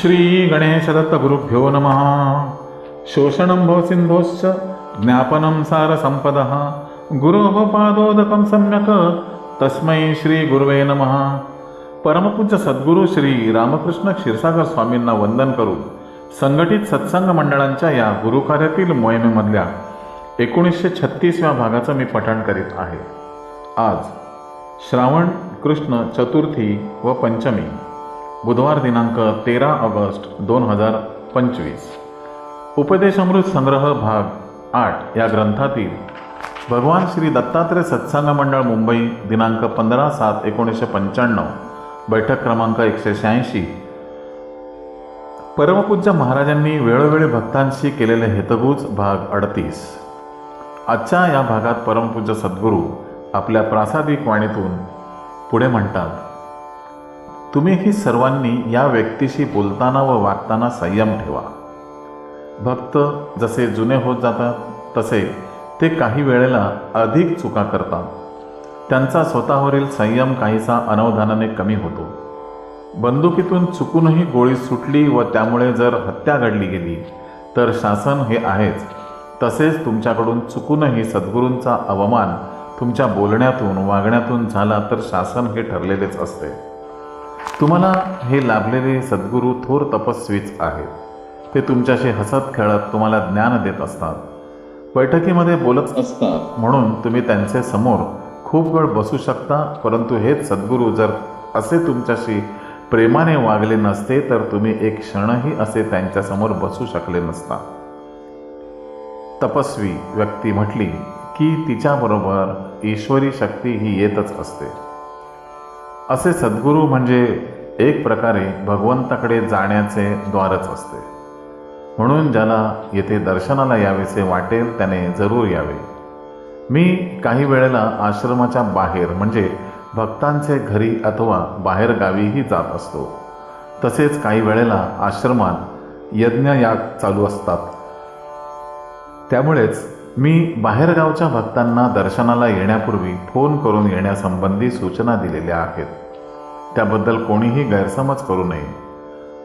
श्री गणेशदत्तगुरुभ्यो नमः। शोषणं भवसिन्धोश्च ज्ञापनं सारसम्पदः। गुरोः पादोदकं सम्यक्। तस्मै श्रीगुरुवे नमः। परमपूज्य सद्गुरू श्री रामकृष्ण क्षीरसागर स्वामींना वंदन करून संघटित सत्संग मंडळांच्या या गुरुकार्यातील मोहिमेमधल्या एकोणीसशे छत्तीसव्या भागाचं मी पठण करीत आहे. आज श्रावण कृष्ण चतुर्थी व पंचमी बुधवार दिनांक तेरा ऑगस्ट दोन हजार पंचवीस. उपदेशामृत संग्रह भाग आठ या ग्रंथातील भगवान श्री दत्तात्रय सत्संग मंडळ मुंबई दिनांक पंधरा सात एकोणीसशे पंच्याण्णव बैठक क्रमांक एकशे शहाऐंशी. परमपूज्य महाराजांनी वेळोवेळी भक्तांशी केलेले हेतगूज भाग अडतीस. आजच्या या भागात परमपूज्य सद्गुरू आपल्या प्रासादिक वाणीतून पुढे म्हणतात तुम्हीही सर्वांनी या व्यक्तीशी बोलताना व वागताना संयम ठेवा. भक्त जसे जुने होत जातात तसे ते काही वेळेला अधिक चुका करतात. त्यांचा स्वतःवरील संयम काहीसा अनवधानाने कमी होतो. बंदुकीतून चुकूनही गोळी सुटली व त्यामुळे जर हत्या घडली गेली तर शासन हे आहेच. तसेच तुमच्याकडून चुकूनही सद्गुरूंचा अवमान तुमच्या बोलण्यातून वागण्यातून झाला तर शासन हे ठरलेलेच असते. तुम्हाला हे लाभलेले सद्गुरू थोर तपस्वीच आहेत. ते तुमच्याशी हसत खेळत तुम्हाला ज्ञान देत असतात. बैठकीमध्ये बोलत असतात. म्हणून तुम्ही त्यांचे समोर खूप वेळ बसू शकता परंतु हेच सद्गुरू जर असे तुमच्याशी प्रेमाने वागले नसते तर तुम्ही एक क्षणही असे त्यांच्यासमोर बसू शकले नसता. तपस्वी व्यक्ती म्हटली की तिच्याबरोबर ईश्वरी शक्ती ही येतच असते. असे सद्गुरू म्हणजे एक प्रकारे भगवंताकडे जाण्याचे द्वारच असते. म्हणून ज्याला येथे दर्शनाला यावेसे वाटेल त्याने जरूर यावे. मी काही वेळेला आश्रमाच्या बाहेर म्हणजे भक्तांचे घरी अथवा बाहेर गावीही जात असतो. तसेच काही वेळेला आश्रमात यज्ञयाग चालू असतात. त्यामुळेच मी बाहेरगावच्या भक्तांना दर्शनाला येण्यापूर्वी फोन करून येण्यासंबंधी सूचना दिलेल्या आहेत. त्याबद्दल कोणीही गैरसमज करू नये.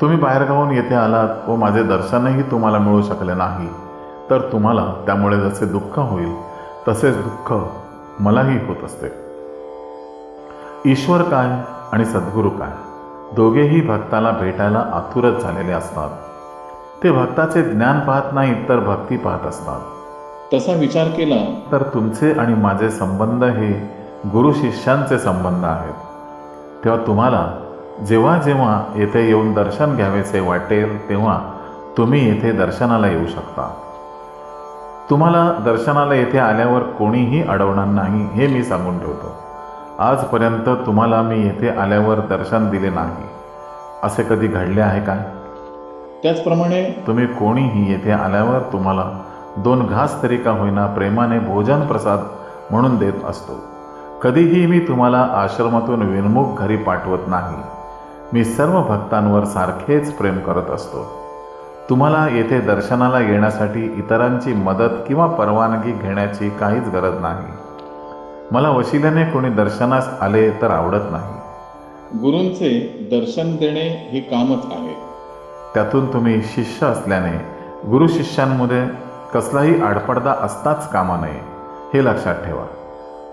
तुम्ही बाहेरगावून येथे आलात व माझे दर्शनही तुम्हाला मिळू शकले नाही. तर तुम्हाला त्यामुळे जसे दुःख होईल तसेच दुःख मलाही होत असते. ईश्वर काय आणि सद्गुरू काय? दोघेही भक्ताला भेटायला आतुरच झालेले असतात. ते भक्ताचे ज्ञान पाहत नाहीत तर भक्ती पाहत असतात. तसा विचार केला तर तुमचे आणि माझे संबंध हे गुरु शिष्यांचे संबंध आहेत. तेव्हा तुम्हाला जेव्हा जेव्हा येथे येऊन दर्शन घ्यावेसे वाटेल तेव्हा तुम्ही येथे दर्शनाला येऊ शकता. तुम्हाला दर्शनाला येथे आल्यावर कोणीही अडवणार नाही हे मी सांगून ठेवतो. आजपर्यंत तुम्हाला मी येथे आल्यावर दर्शन दिले नाही. असे कधी घडले आहे काय? त्याचप्रमाणे तुम्ही कोणीही येथे आल्यावर तुम्हाला दोन घास तरी का होईना प्रेमाने भोजन प्रसाद म्हणून देत असतो. कधीही मी तुम्हाला आश्रमातून विनमुख घरी पाठवत नाही. मी सर्व भक्तांवर सारखेच प्रेम करत असतो. तुम्हाला येथे दर्शनाला येण्यासाठी इतरांची मदत किंवा परवानगी घेण्याची काहीच गरज नाही. मला वशिल्याने कोणी दर्शनास आले तर आवडत नाही. गुरूंचे दर्शन देणे हे कामच आहे. त्यातून तुम्ही शिष्य असल्याने गुरु शिष्यांमध्ये कसलाही आडपडदा असताच कामा नये हे लक्षात ठेवा.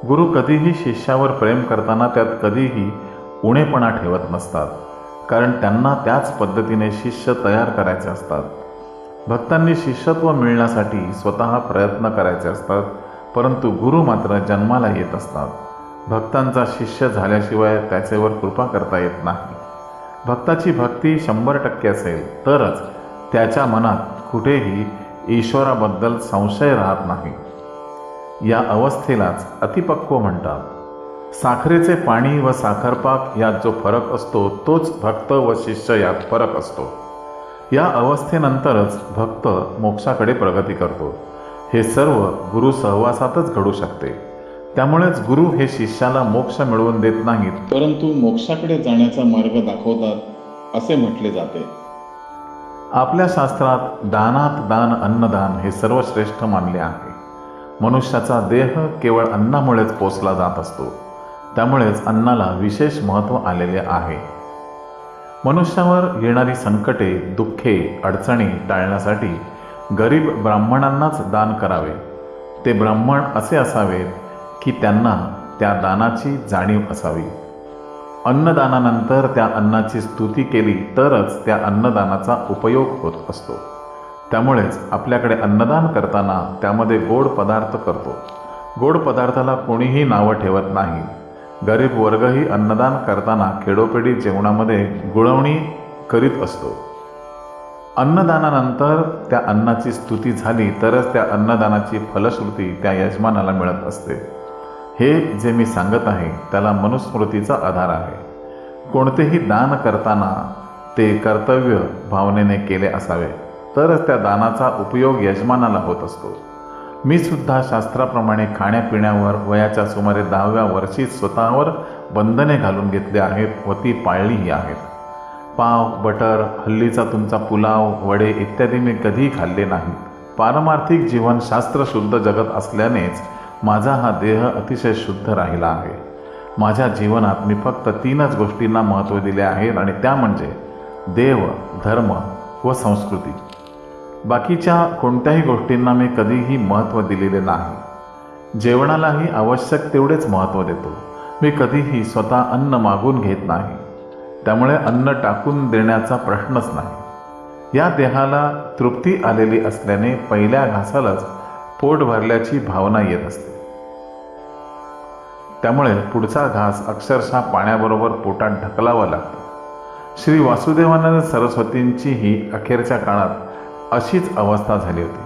गुरु कधीही शिष्यावर प्रेम करताना त्यात कधीही उणेपणा ठेवत नसतात कारण त्यांना त्याच पद्धतीने शिष्य तयार करायचे असतात. भक्तांनी शिष्यत्व मिळण्यासाठी स्वतः प्रयत्न करायचे असतात परंतु गुरु मात्र जन्माला येत असतात. भक्तांचा शिष्य झाल्याशिवाय त्याच्यावर कृपा करता येत नाही. भक्ताची भक्ती शंभर टक्के असेल तरच त्याच्या मनात कुठेही ईश्वराबद्दल संशय राहत नाही. या अवस्थेलाच अतिपक्व म्हणतात. साखरेचे पाणी व साखरपाक यात जो फरक असतो तोच भक्त व शिष्य यात फरक असतो. या अवस्थेनंतरच भक्त मोक्षाकडे प्रगती करतो. हे सर्व गुरु सहवासातच घडू शकते. त्यामुळेच गुरु हे शिष्याला मोक्ष मिळवून देत नाहीत. परंतु मोक्षाकडे जाण्याचा मार्ग दाखवतात असे म्हटले जाते. आपल्या शास्त्रात दानात दान अन्नदान हे सर्वश्रेष्ठ मानले आहे. मनुष्याचा देह केवळ अन्नामुळेच पोचला जात असतो. त्यामुळेच अन्नाला विशेष महत्त्व आलेले आहे. मनुष्यावर येणारी संकटे दुःखे अडचणी टाळण्यासाठी गरीब ब्राह्मणांनाच दान करावे. ते ब्राह्मण असे असावेत की त्यांना त्या दानाची जाणीव असावी. अन्नदानानंतर त्या अन्नाची स्तुती केली तरच त्या अन्नदानाचा उपयोग होत असतो. त्यामुळेच आपल्याकडे अन्नदान करताना त्यामध्ये गोड पदार्थ करतो. गोड पदार्थाला कोणीही नावं ठेवत नाही. गरीब वर्गही अन्नदान करताना खेडोपेडी जेवणामध्ये गुळवणी करीत असतो. अन्नदानानंतर त्या अन्नाची स्तुती झाली तरच त्या अन्नदानाची फलश्रुती त्या यजमानाला मिळत असते. हे जे मी सांगत आहे त्याला मनुस्मृतीचा आधार आहे. कोणतेही दान करताना ते कर्तव्य भावनेने केले असावे तरच त्या दानाचा उपयोग यजमानाला होत असतो. मी सुद्धा शास्त्राप्रमाणे खाण्यापिण्यावर वयाच्या सुमारे दहाव्या वर्षी स्वतःवर बंधने घालून घेतली आहेत व ती पाळलीही आहेत. पाव बटर हल्लीचा तुमचा पुलाव वडे इत्यादी मी कधीही खाल्ले नाहीत. पारमार्थिक जीवन शास्त्रशुद्ध जगत असल्यानेच माझा हा देह अतिशय शुद्ध राहिला आहे. माझ्या जीवनात मी फक्त तीनच गोष्टींना महत्त्व दिले आहेत आणि त्या म्हणजे देव धर्म व संस्कृती. बाकीच्या कोणत्याही गोष्टींना मी कधीही महत्त्व दिलेले नाही. जेवणालाही आवश्यक तेवढेच महत्त्व देतो. मी कधीही स्वतः अन्न मागून घेत नाही. त्यामुळे अन्न टाकून देण्याचा प्रश्नच नाही. या देहाला तृप्ती आलेली असल्याने पहिल्या घासालाच पोट भरल्याची भावना येत असते. त्यामुळे पुढचा घास अक्षरशः पाण्याबरोबर पोटात ढकलावा लागतो. श्री वासुदेवानंद सरस्वतींचीही अखेरच्या काळात अशीच अवस्था झाली होती.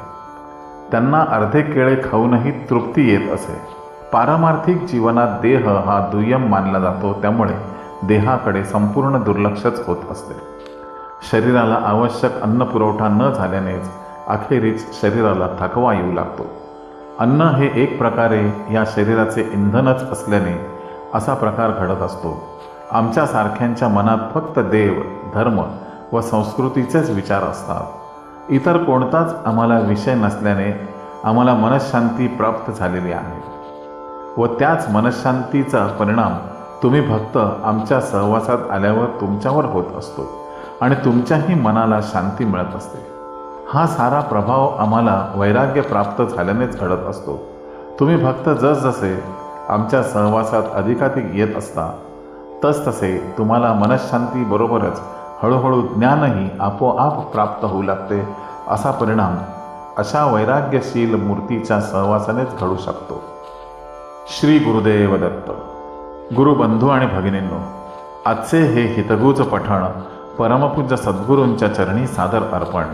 त्यांना अर्धे केळे खाऊनही तृप्ती येत असे. पारमार्थिक जीवनात देह हा दुय्यम मानला जातो त्यामुळे देहाकडे संपूर्ण दुर्लक्षच होत असते. शरीराला आवश्यक अन्न पुरवठा न झाल्यानेच अखेरीस शरीराला थकवा येऊ लागतो. अन्न हे एक प्रकारे या शरीराचे इंधनच असल्याने असा प्रकार घडत असतो. आमच्यासारख्यांच्या मनात फक्त देव धर्म व संस्कृतीचेच विचार असतात. इतर कोणताच आम्हाला विषय नसल्याने आम्हाला मनशांती प्राप्त झालेली आहे. व त्याच मनशांतीचा परिणाम तुम्ही भक्त आमच्या सहवासात आल्यावर तुमच्यावर होत असतो आणि तुमच्याही मनाला शांती मिळत असते. हा सारा प्रभाव आम्हाला वैराग्य प्राप्त झाल्यानेच घडत असतो. तुम्ही भक्त जसजसे आमच्या सहवासात अधिकाधिक येत असता तसतसे तुम्हाला मनशांतीबरोबरच हळूहळू ज्ञानही आपोआप प्राप्त होऊ लागते असा परिणाम अशा वैराग्यशील मूर्तीच्या सहवासानेच घडू शकतो. श्री गुरुदेव दत्त गुरुबंधू आणि भगिनींनो आजचे हे हितगुज पठण परमपूज्य सद्गुरूंच्या चरणी सादर अर्पण.